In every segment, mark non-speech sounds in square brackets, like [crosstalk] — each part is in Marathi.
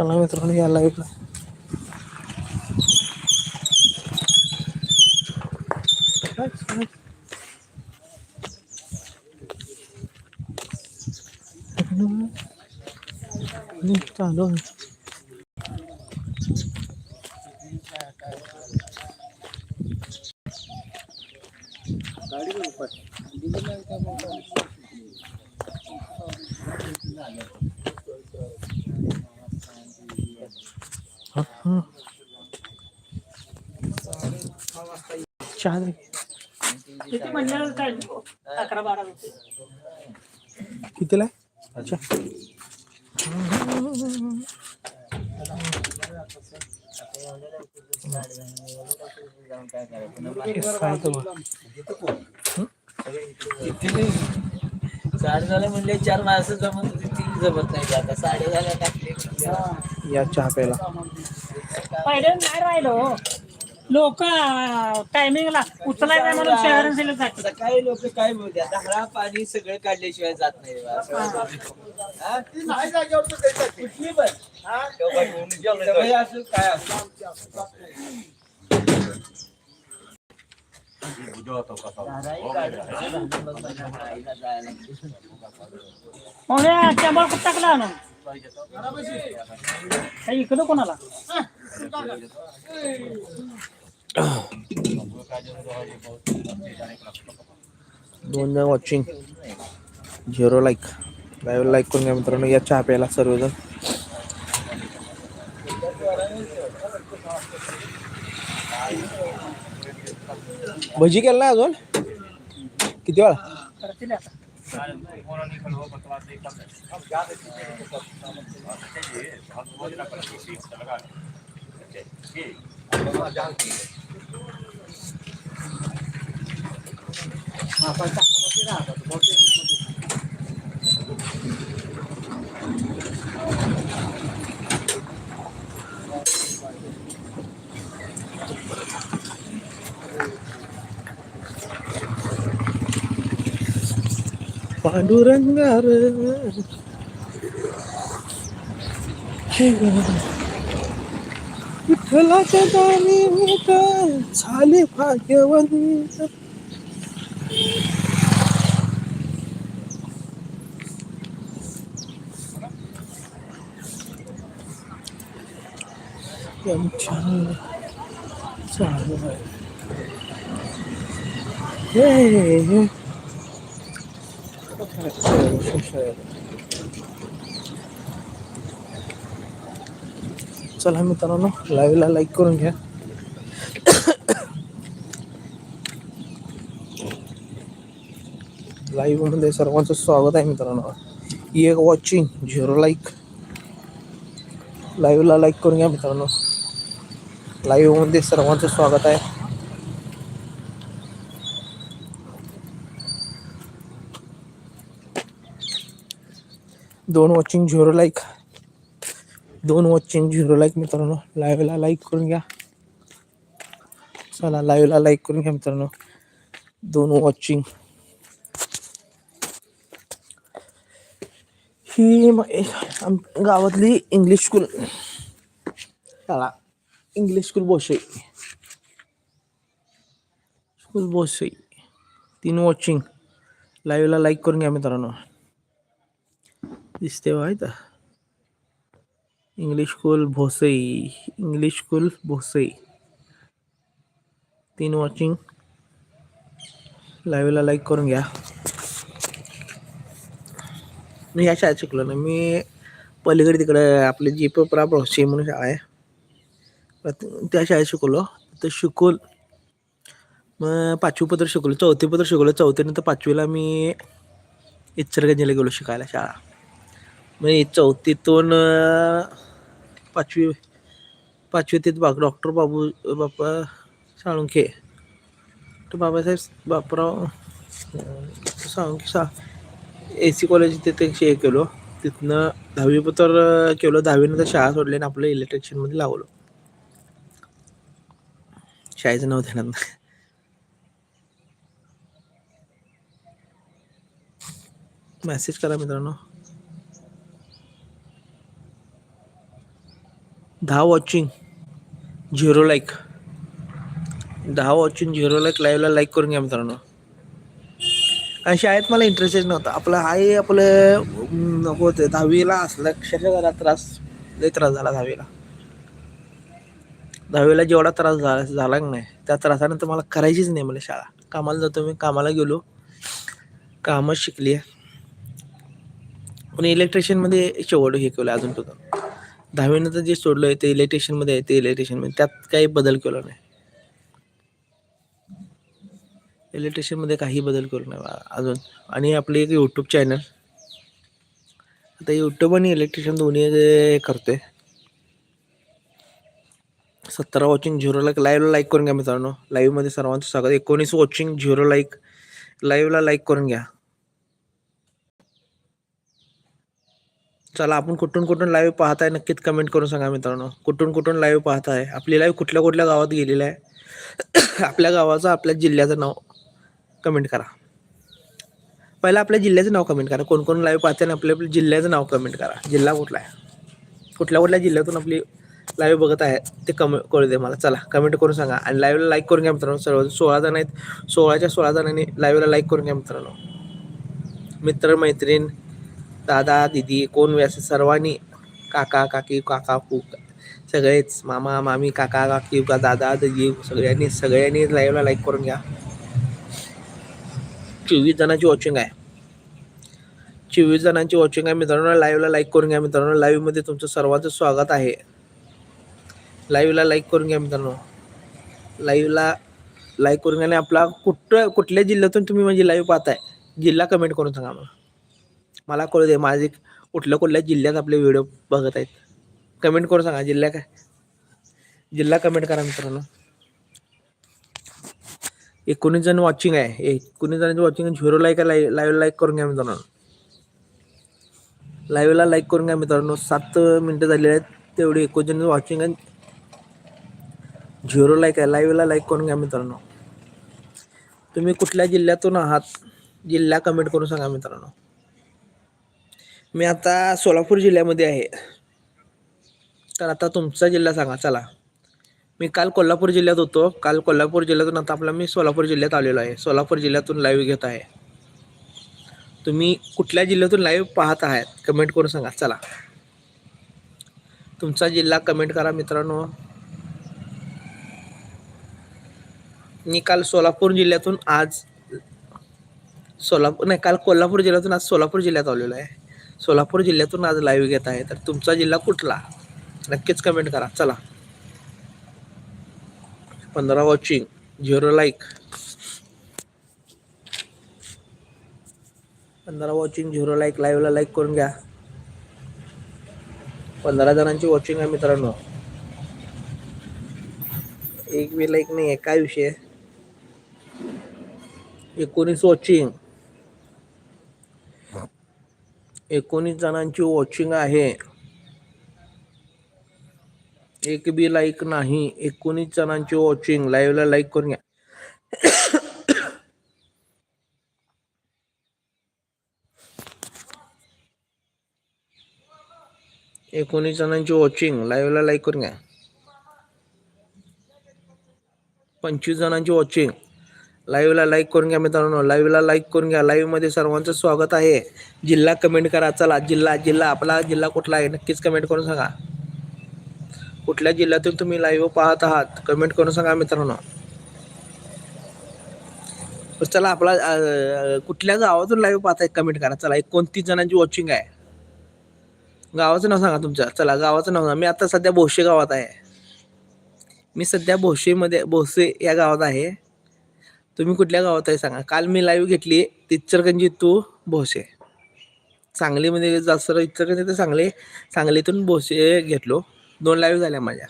चला मित्रांनो या लाईव्हला चालू आहे. किती म्हणलं काय अकरा बारा रुपये कितीला बघ. साडे झाले म्हणले चार माणसं जमत होती ती जमत नाही आता साडे झाल्या टाकले. या चहा प्यायला. पहिले नाही राहिलो. लोक टायमिंगला उचलायचं म्हणून शहर दिलं जाते आता काही लोक काय बोलतात? दहा पाणी सगळं काढल्याशिवाय जात नाही बा. हा? कुठली पण. असो, काय असो. म्हणून टेंबळ कुठं टाकला आणून? काही इकडं कोणाला? दोन जण watching zero like live like करून घ्या मित्रांनो, या सर्वजण. भजी केलं अजून? किती करतील आता पांडुरंगार विठ्ठलाच्या दारी मी काय झाले भाग्यवंत यांच्या चालू आहे हे, हे. चला मित्रांनो लाईव्हला लाईक करून घ्या. लाईव्हमध्ये सर्वांचं स्वागत आहे मित्रांनो. एक वॉचिंग झिरो लाईक लाईव्हला लाईक करून घ्या मित्रांनो. लाईव्हमध्ये सर्वांचं स्वागत आहे. दोन वॉचिंग झिरो लाईक दोन वॉचिंग झिरो लाईक मित्रांनो लाईव्हला लाईक करून घ्या. चला लाईव्हला लाईक करून घ्या मित्रांनो. दोन वॉचिंग ही आम गावातली इंग्लिश स्कूल चला English school Bhosai school Bhosai. तीन वॉचिंग लाईव्हला लाईक करून घ्या मित्रांनो. दिसते माहिती English school Bhosai English school Bhosai तीन वॉचिंग लाईव्हला लाईक करून घ्या. मी या शाळेत शिकलो ना. मी पलीकडे तिकडे आपले जी पेपरा भोसई म्हणून शाळा आहे. त्या शाळेत शिकलो. तर शिकून मग पाचवी पत्र शिकलो. चौथी पत्र शिकवलं चौथीनंतर पाचवीला मी इचरगंजीला गेलो शिकायला शाळा. म्हणजे चौथीतून पाचवी पाचवी ते बाग डॉक्टर बाबू बाप्पा साळुंखे. तर बाबासाहेब बापराव साळुंखे सा ए सी कॉलेज तिथे हे केलो. तिथनं दहावी पत्र केलं. दहावीनंतर शाळा सोडली आणि आपलं इलेक्ट्रिशियनमध्ये लावलो. शाळेचं नाव देणार नाही. मेसेज करा मित्रांनो. दहा वॉचिंग झिरो लाईक दहा वॉचिंग झिरो लाईक लाईव्हला लाईक करून घ्या मित्रांनो. आणि शाळेत मला इंटरेस्टच नव्हता. आपलं आहे आपलं नको होते दहावीला असलं अक्षरशः जरा त्रास लय त्रास झाला दहावीला. दहावीला जेवढा त्रास झाला झाला की नाही त्या त्रासानंतर मला करायचीच नाही मला शाळा. कामाला जातो मी कामाला गेलो. कामच शिकली पण इलेक्ट्रिशियनमध्ये शेवट हे केलं अजून सुद्धा. दहावीनंतर जे सोडलं आहे ते इलेक्ट्रिशियनमध्ये आहे ते इलेक्ट्रिशियनमध्ये त्यात काही बदल केला नाही. इलेक्ट्रिशियनमध्ये काही बदल करू नाही बा अजून. आणि आपले एक यूट्यूब चॅनल आता यूट्यूब आणि इलेक्ट्रिशियन दोन्ही करते सतरा वॉचिंग झिरो लाईक लाईव्हला लाईक करून घ्या मित्रांनो. लाईव्हमध्ये सर्वांचं स्वागत. एकोणीस वॉचिंग झिरो लाईक लाईव्हला लाईक करून घ्या. चला आपण कुठून कुठून लाईव्ह पाहताय नक्कीच कमेंट करून सांगा मित्रांनो. कुठून कुठून लाईव्ह पाहताय? आपली लाईव्ह कुठल्या कुठल्या गावात गेलेली आहे? [coughs] आपल्या गावाचं आपल्या जिल्ह्याचं नाव कमेंट करा. पहिला आपल्या जिल्ह्याचं नाव कमेंट करा. कोण कोण लाईव्ह पाहताय आणि आपल्या आपल्या जिल्ह्याचं नाव कमेंट करा. जिल्हा कुठला आहे? कुठल्या कुठल्या जिल्ह्यातून आपली लाईव्ह बघत आहे ते कम कळू दे मला. चला कमेंट करून सांगा. आणि लाईव्हला लाईक करून घ्या मित्रांनो. सर्व सोळा जण आहेत. सोळाच्या सोळा जणांनी लाईव्हला लाईक करून घ्या मित्रांनो. मित्र मैत्रीण दादा दिदी कोण बी सर्वांनी काका काकी काका कूक सगळेच मामा मामी काका काकी का दादा दिदी सगळ्यांनी सगळ्यांनी लाईव्हला लाईक करून घ्या. चोवीस जणांची वॉचिंग आहे. चोवीस जणांची वॉचिंग आहे. मित्रांनो लाईव्हला लाईक करून घ्या. मित्रांनो लाईव्हमध्ये तुमचं सर्वांचं स्वागत आहे. लाईव्हला लाईक करून घ्या मित्रांनो. लाईव्हला लाईक करून घ्या आणि आपला कुठं कुठल्या जिल्ह्यातून तुम्ही म्हणजे लाईव्ह पाहताय जिल्हा कमेंट करून सांगा मला मला कळू दे माझे कुठल्या कुठल्या जिल्ह्यात आपले व्हिडिओ बघत आहेत. कमेंट करून सांगा जिल्हा काय? जिल्हा कमेंट करा मित्रांनो. एकोणीस जण वॉचिंग आहे. एकोणीस जणांची watching zero like live live like करून घ्या मित्रांनो. लाईव्हला लाईक करून घ्या मित्रांनो. सात मिनटं झालेली आहेत. तेवढी एकोणीस जण वॉचिंग आहे झिरो लाईक आहे. लाईव्हला लाईक करून घ्या मित्रांनो. तुम्ही कुठल्या जिल्ह्यातून आहात? जिल्हा कमेंट करून सांगा मित्रांनो. मी आता सोलापूर जिल्ह्यामध्ये आहे. तर आता तुमचा जिल्हा सांगा चला. मी काल कोल्हापूर जिल्ह्यात होतो. काल कोल्हापूर जिल्ह्यातून आता आपला मी सोलापूर जिल्ह्यात आलेलो आहे. सोलापूर जिल्ह्यातून लाईव्ह घेत आहे. तुम्ही कुठल्या जिल्ह्यातून लाईव्ह पाहत आहात? कमेंट करून सांगा. चला. तुमचा जिल्हा कमेंट करा मित्रांनो. मी काल सोलापूर जिल्ह्यातून आज सोलापूर नाही काल कोल्हापूर जिल्ह्यातून आज सोलापूर जिल्ह्यात आलेलो आहे. सोलापूर जिल्ह्यातून आज लाईव्ह घेत आहे. तर तुमचा जिल्हा कुठला? नक्कीच कमेंट करा. चला. पंधरा वॉचिंग झिरो लाईक पंधरा वॉचिंग झिरो लाईक लाईव्हला लाईक करून घ्या. पंधरा जणांची वॉचिंग आहे मित्रांनो. एक बी लाईक नाही आहे काय विषय? एकोणीस वॉचिंग एकोणीस जणांची वॉचिंग आहे. एक बी लाईक नाही एकोणीस जणांची वॉचिंग लाईव्हला लाईक करून घ्या. एकोणीस जणांची वॉचिंग लाईव्हला लाईक करून घ्या. पंचवीस जणांची वॉचिंग लाईव्हला लाईक करून घ्या मित्रांनो. लाईव्हला लाईक करून घ्या. लाईव्हमध्ये सर्वांचं स्वागत आहे. जिल्हा कमेंट करा. चला जिल्हा जिल्हा. आपला जिल्हा कुठला आहे? नक्कीच कमेंट करून सांगा. कुठल्या जिल्ह्यातून तुम्ही लाईव्ह पाहत आहात? कमेंट करून सांगा मित्रांनो. चला आपला कुठल्या गावातून लाईव्ह पाहताय कमेंट करा. चला एकोणतीस जणांची वॉचिंग आहे? गावाचं नाव सांगा तुमचं. चला गावाचं नाव सांगा. मी आता सध्या भोसे गावात आहे. मी सध्या भोसेमध्ये भोसे या गावात आहे. तुम्ही कुठल्या गावात आहे सांगा. काल मी लाईव्ह घेतली इचरगंजी तू भोसे. सांगलीमध्ये जास्त इचरगंजी तर सांगली सांगलीतून भोसे घेतलो. दोन लाईव्ह झाल्या माझ्या.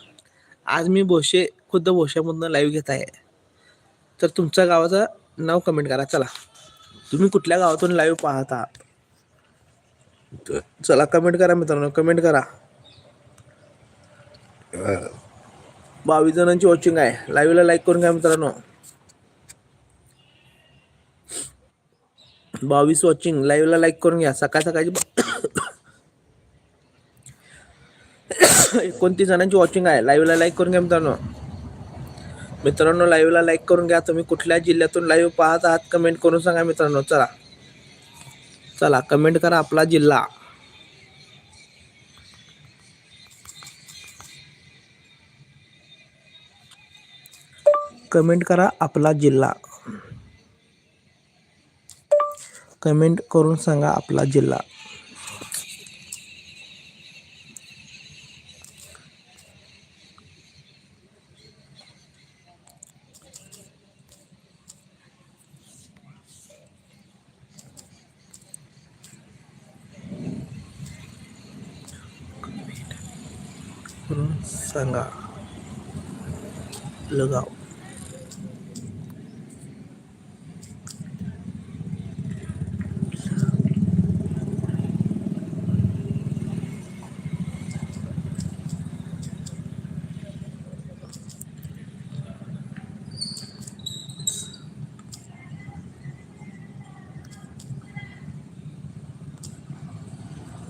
आज मी भोसे खुद्द भोश्यामधनं लाईव्ह घेत आहे. तर तुमच्या गावाचं नाव कमेंट करा. चला. तुम्ही कुठल्या गावातून लाईव्ह पाहत? आहात तर चला कमेंट करा मित्रांनो. कमेंट करा. बावीस जणांची वॉचिंग आहे. लाईव्हला लाईक करून घ्या मित्रांनो. बावीस वॉचिंग लाईव्हला लाईक करून घ्या. सकाळ सकाळची एकोणतीस जणांची वॉचिंग आहे. लाईव्हला लाईक करून घ्या मित्रांनो. मित्रांनो लाईव्हला लाईक करून घ्या. तुम्ही कुठल्या जिल्ह्यातून लाईव्ह पाहत आहात कमेंट करून सांगा मित्रांनो. चला. चला कमेंट करा आपला जिल्हा. कमेंट करा आपला जिल्हा. कमेंट करून सांगा आपला जिल्हा. करून सांगा. लगाव.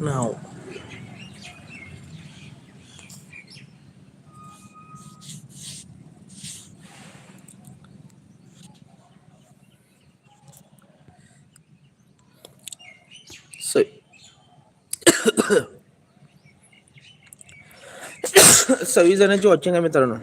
नाव. सई [coughs] सव्वीस जणांची वॉचिंग आहे मित्रांनो.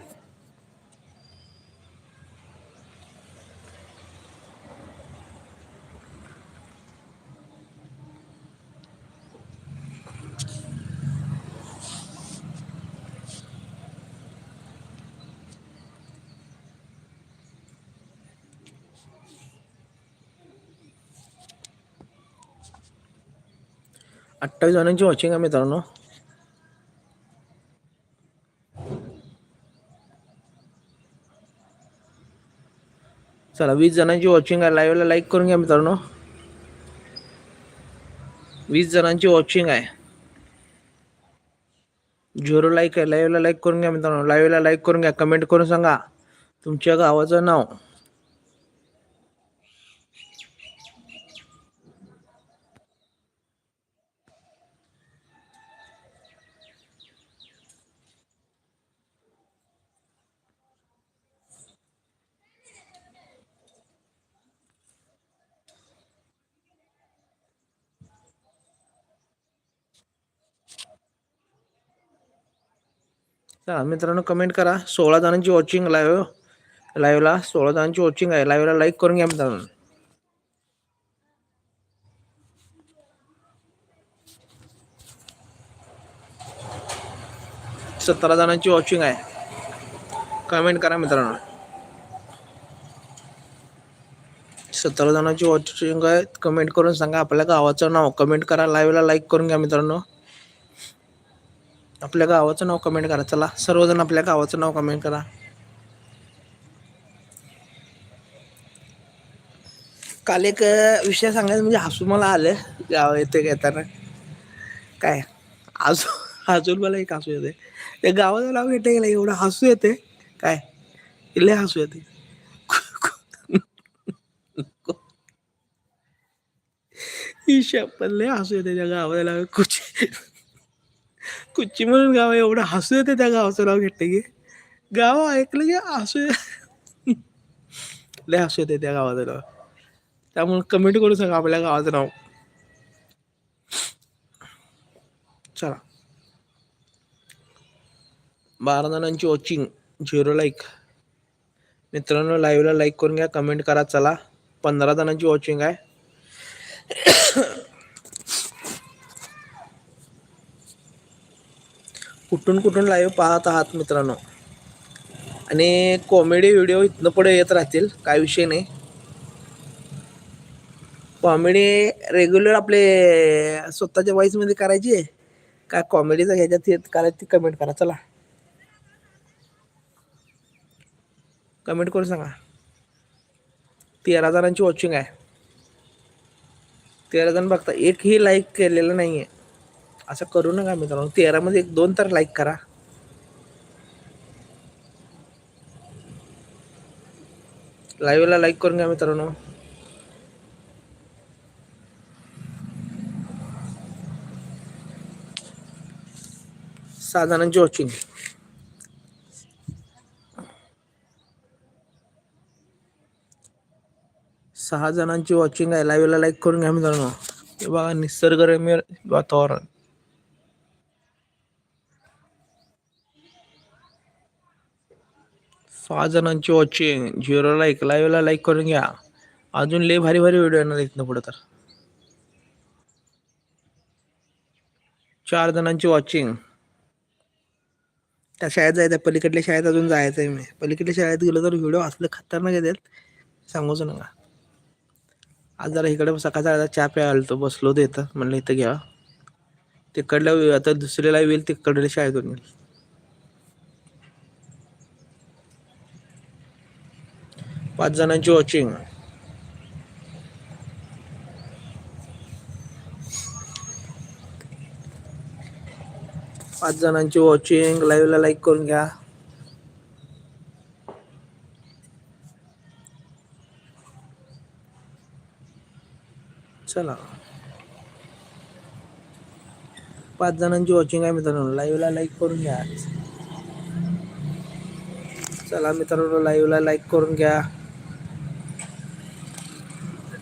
अठ्ठावीस जणांची वॉचिंग आहे मित्रांनो. चला वीस जणांची वॉचिंग आहे. लाईव्हला लाईक करून घ्या मित्रांनो. वीस जणांची वॉचिंग आहे. झिरो लाईक आहे. लाईव्हला लाईक करून घ्या मित्रांनो. लाईव्हला लाईक करून घ्या. कमेंट करून सांगा. तुमच्या गावाचं नाव. चला मित्रांनो कमेंट करा. सोळा जणांची वॉचिंग लाईव्ह लाईव्हला सोळा जणांची वॉचिंग आहे. लाईव्हला लाईक करून घ्या मित्रांनो. सतरा जणांची वॉचिंग आहे. कमेंट करा मित्रांनो. सतरा जणांची वॉचिंग आहे कमेंट करून सांगा आपल्या गावाचं नाव. कमेंट करा लाईव्हला लाईक करून घ्या मित्रांनो. आपल्या गावाचं नाव कमेंट करा. चला सर्वजण आपल्या गावाचं नाव कमेंट करा. काल एक विषय सांगायचं म्हणजे हसू मला आलं. गाव येते येताना काय? आजू हसून मला एक हसू येते. त्या गावाचं नाव घेते गेलं एवढं हसू येते. काय? लय हसू येते. ईशा पण लय हसू येते त्या गावाला. कुठे? कुच्ची म्हणून गाव आहे, एवढं हसू येते त्या गावाचं नाव घेतलं की. गाव ऐकलं की हसू लय हसू येते त्या गावाचं नाव. त्यामुळे कमेंट करू सांगा आपल्या गावाचं नाव. चला. बारा जणांची वॉचिंग झिरो लाईक मित्रांनो लाईव्हला लाईक करून घ्या कमेंट करा चला. पंधरा जणांची वॉचिंग आहे. कुठून कुठून लाईव्ह पाहत आहात मित्रांनो? आणि कॉमेडी व्हिडिओ इथनं पुढे येत राहतील काय विषय नाही. कॉमेडी रेग्युलर आपले स्वतःच्या वॉईसमध्ये करायची आहे. का कॉमेडीचा ह्याच्यात येत करायची कमेंट करा चला. कमेंट करून सांगा. तेरा जणांची वॉचिंग आहे. तेरा जण बघता एकही लाईक केलेलं नाही आहे असं करू नका मित्रांनो. तेरामध्ये एक दोन तर लाईक करा. लाईव्हला लाईक करून घ्या मित्रांनो. सहा जणांची वॉचिंग सहा जणांची वॉचिंग आहे. लाईव्हला लाईक करून घ्या मित्रांनो. हे बघा निसर्गरम्य वातावरण. पाच जणांची वॉचिंग झिरो लाईक लाईव्हला लाईक करून घ्या. अजून लय भारी भारी व्हिडिओ येणार इथनं पुढे तर. चार जणांची वॉचिंग त्या शाळेत जायचं पलीकडल्या शाळेत अजून जायचं आहे मी. पलीकडल्या शाळेत गेलो तर व्हिडिओ असले खतरनाक येतात सांगूच नका. आज जरा इकडे सकाळचा आता चहा प्यायला तो बसलो होतो इथं. म्हणलं इथं घ्या. तिकडल्या आता दुसरीला येईल तिकडल्या शाळेतून येईल. पाच जणांची वॉचिंग पाच जणांची वॉचिंग लाईव्हला लाईक करून घ्या. चला. पाच जणांची वॉचिंग आहे मित्रांनो. लाईव्हला लाईक करून घ्या. चला मित्रांनो लाईव्हला लाईक करून घ्या.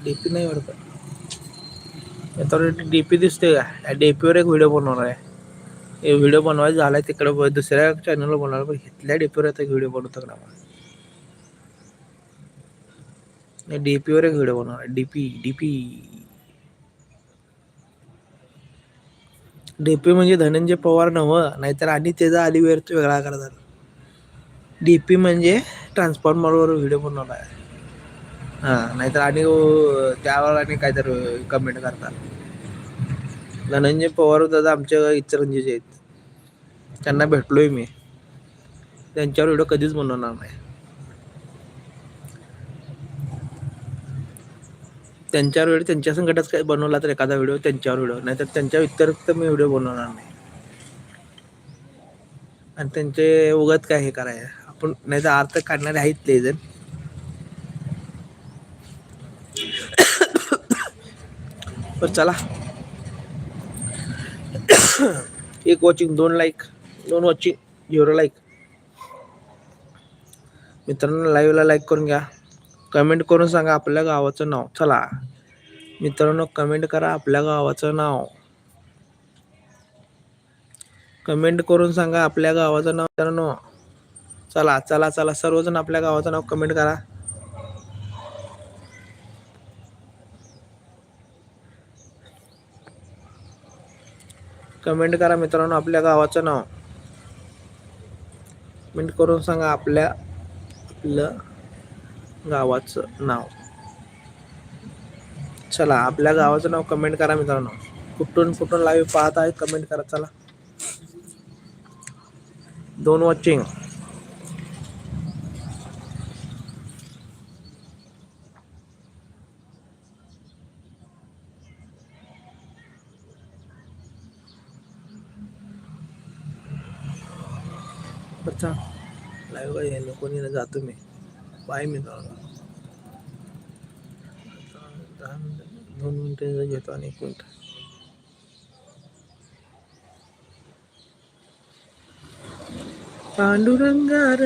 डीपी नाही वाटत मित्रांनो डीपी दिसते का? या डीपीवर एक व्हिडिओ बनवणार आहे. हे व्हिडिओ बनवायचा झालाय तिकडे दुसऱ्या चॅनलवर बनवणार पण घेतल्या डीपीवर आता व्हिडिओ बनवतो का नाही? डीपीवर एक व्हिडिओ बनवणार आहे. DP DP. डीपी म्हणजे धनंजय पवार नवं नाहीतर आणि त्याचा अलिवेर तो वेगळा करतात डीपी म्हणजे ट्रान्सफॉर्मरवर व्हिडिओ बनवला आहे. हा नाहीतर आणि त्यावर आणि काहीतरी कमेंट करतात धनंजय पवार दादा आमच्या इचरंजीचे आहेत. त्यांना भेटलोय मी. त्यांच्यावर व्हिडिओ कधीच बनवणार नाही त्यांच्यावर व्हिडिओ त्यांच्या संकटात काय बनवला तर एखादा व्हिडिओ त्यांच्यावर व्हिडिओ. नाहीतर त्यांच्या व्यतिरिक्त मी व्हिडिओ बनवणार नाही. आणि त्यांचे उगत काय हे करायचं? आपण नाही तर अर्थ काढणारे आहेत ते जण. पण चला. एक वॉचिंग दोन लाईक दोन वॉचिंग झिरो लाईक मित्रांनो लाईव्हला लाईक करून घ्या. कमेंट करून सांगा आपल्या गावाचं नाव. चला. मित्रांनो कमेंट करा आपल्या गावाचं नाव. कमेंट करून सांगा आपल्या गावाचं नाव. मित्रांनो चला चला चला. सर्वजण आपल्या गावाचं नाव कमेंट करा. कमेंट करा मित्रांनो आपल्या गावाचं नाव. कमेंट करून सांगा आपल्या आपलं गावाचं नाव. चला आपल्या गावाचं नाव कमेंट करा मित्रांनो. कुठून कुठून लाईव्ह पाहत आहे कमेंट करा चला. दोन वॉचिंग अच्छा लाईव्ह काय आहे कोणी जातो मी. बाय मित्रांनो दहा मिनटं दोन मिनटं घेतो आणि एक मिनटं. पांडुरंगार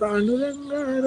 पांडुरंगार.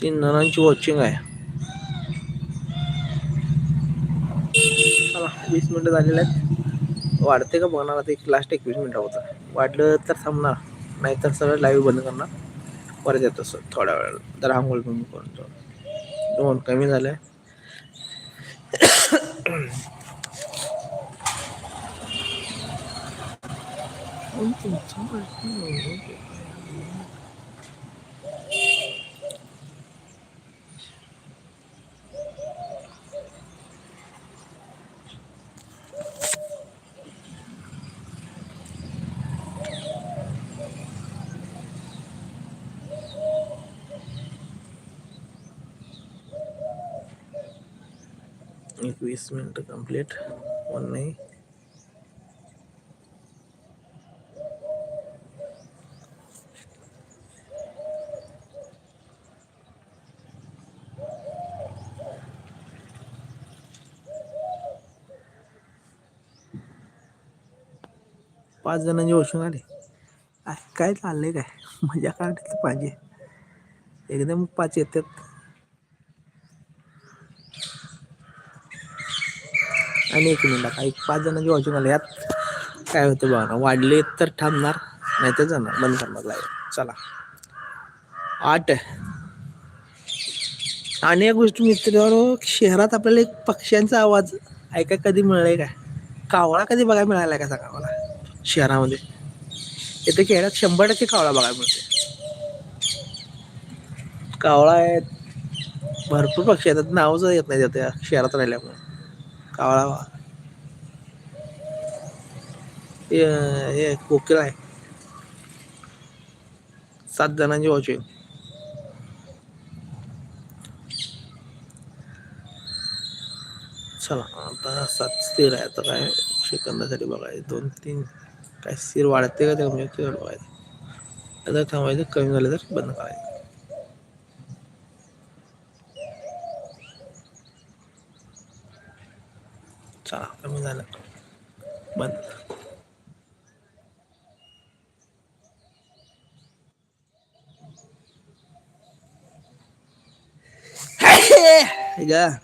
तीन जणांची वॉचिंग आहे. वीस मिनटं झालेले आहेत. वाढते का बघणार आता एक लास्ट एकवीस मिनटं होतं. वाढलं तर थांबणार नाहीतर सगळं लाईव्ह बंद करणार. परत येत असं थोड्या वेळाला तर आंघोळ पण करतो दोन कमी झालं. आहे वीस मिनट कंप्लीट वन नाही. पाच जणांची वॉशिंग आले. काय चाललंय काय? [laughs] मजा काढायला पाहिजे. एकदम पाच येतात. आणि एक मिनिट एक पाच जणांची वॉचिंग आली यात काय होतं बघा ना वाढले तर थांबणार नाही तर जाणार बंद करणार लाईव्ह चला. आठ आणि एक गोष्टी मित्रांनो शहरात आपल्याला एक पक्ष्यांचा आवाज ऐका कधी मिळालाय काय? कावळा कधी बघायला मिळाला का सांगा मला? शहरामध्ये. इथे खेळात शंभर टक्के कावळा बघायला मिळते कावळा आहेत. भरपूर पक्षी येतात. नावच येत नाही त्या शहरात राहिल्यामुळे. कावळा हे हे कोकिळ आहे. सात जणांची वॉचिंग चला आता सात स्थिर आहे. आता काय सेकंदासाठी बघायचं. दोन तीन. काय स्थिर वाढते का ते म्हणजे कमी होते बघायचं आता थांबायचं. कमी झालं तर बंद करायचं. Yeah.